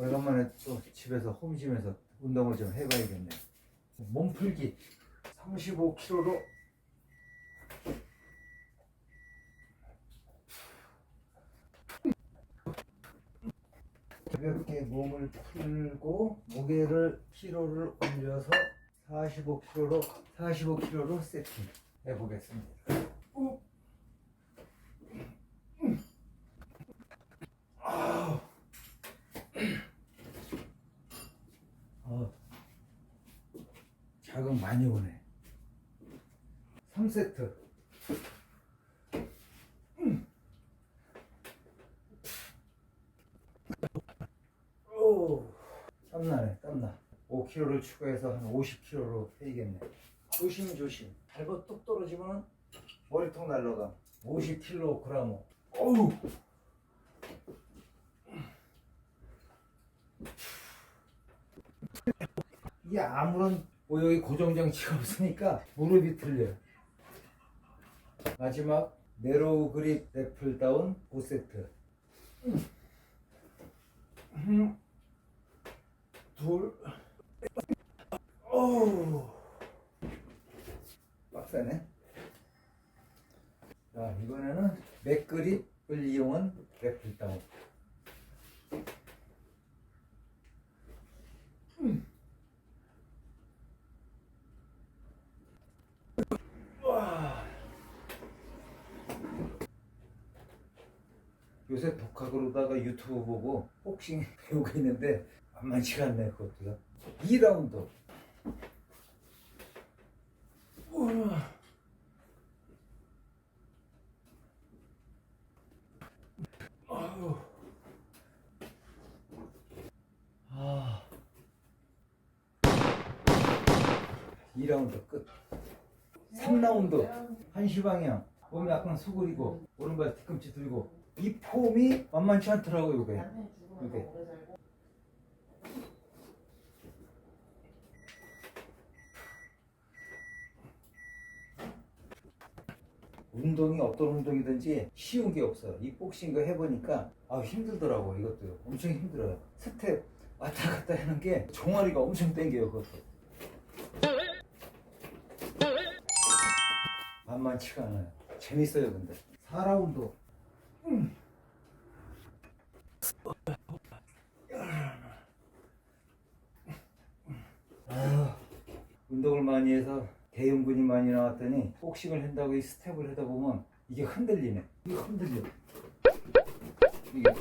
오래간만에 또 집에서 홈짐에서 운동을 좀 해봐야겠네. 몸풀기 35kg로 가볍게 몸을 풀고 무게를 키로를 올려서 45kg로 45kg로 세팅 해 보겠습니다. 우. 아우. 어, 많이 오네. 3세트. 오, 땀나네, 땀나. 5kg를 추가해서 한 50kg로 해야겠네. 조심, 조심. 발버 뚝 떨어지면 머리통 날라가. 50kg. 어우! 이게 아무런 뭐 여기 고정장치가 없으니까 무릎이 틀려. 마지막 네로우 그립 래플 다운 5세트. 음. 둘. 오. 빡세네. 자, 이번에는 맥그립을 이용한 래플 다운. 와. 요새 독학으로다가 유튜브 보고 복싱 배우고 있는데 만만치가 않네 그것도요 2라운드 우와. 아유. 아. 2라운드 끝 3라운드 한시 방향 몸이 약간 수그리고 오른발 뒤꿈치 들고 이 폼이 만만치 않더라고요 이게. 이게. 운동이 어떤 운동이든지 쉬운 게 없어요. 이 복싱 거 해보니까 아 힘들더라고 이것도. 엄청 힘들어요. 스텝 왔다 갔다 하는 게 종아리가 엄청 땡겨요 그것도. 만만치가 않아요. 재밌어요, 근데. 4라운드. 음. 아유, 운동을 많이 해서 대흉근이 많이 나왔더니 복싱을 한다고 이 스텝을 하다 보면 이게 흔들리네. 이게 흔들려. 이게.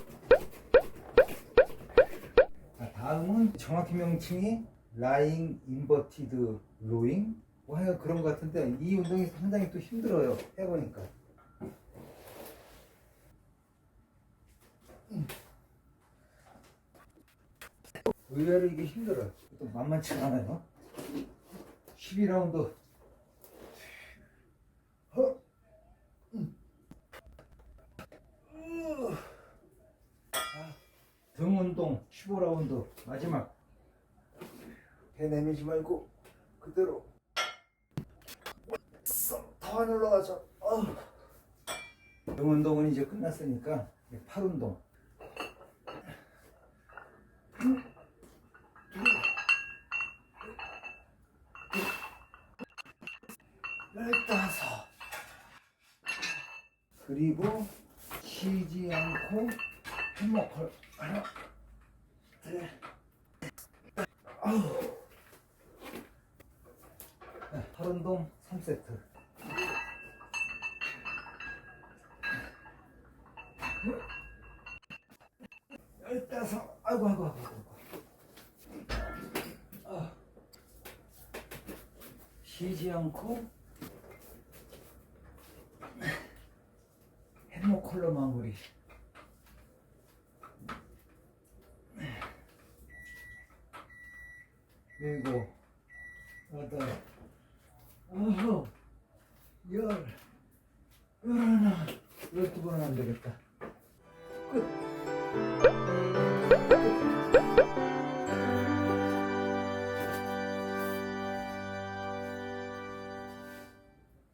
자, 다음은 정확히 명칭이 라잉 인버티드 로잉 뭐 하여간 그런 것 같은데 이 운동이 상당히 또 힘들어요 해보니까 의외로 이게 힘들어요 또 만만치가 않아요 12라운드 허. 음. 으. 아, 등 운동 15라운드 마지막 배 내밀지 말고 그대로 더안 올라가자. 어. 등 운동은 이제 끝났으니까 팔 운동. 열다섯. 그리고 쉬지 않고 행복할 하나, 둘, 아우. 운동 3세트. 열다섯 아이고 아이고 아이고 아. 쉬지 않고 컬러 마무리. 일곱, 여덟, 아홉, 열, 열하나, 열두 번은 안 되겠다. 끝.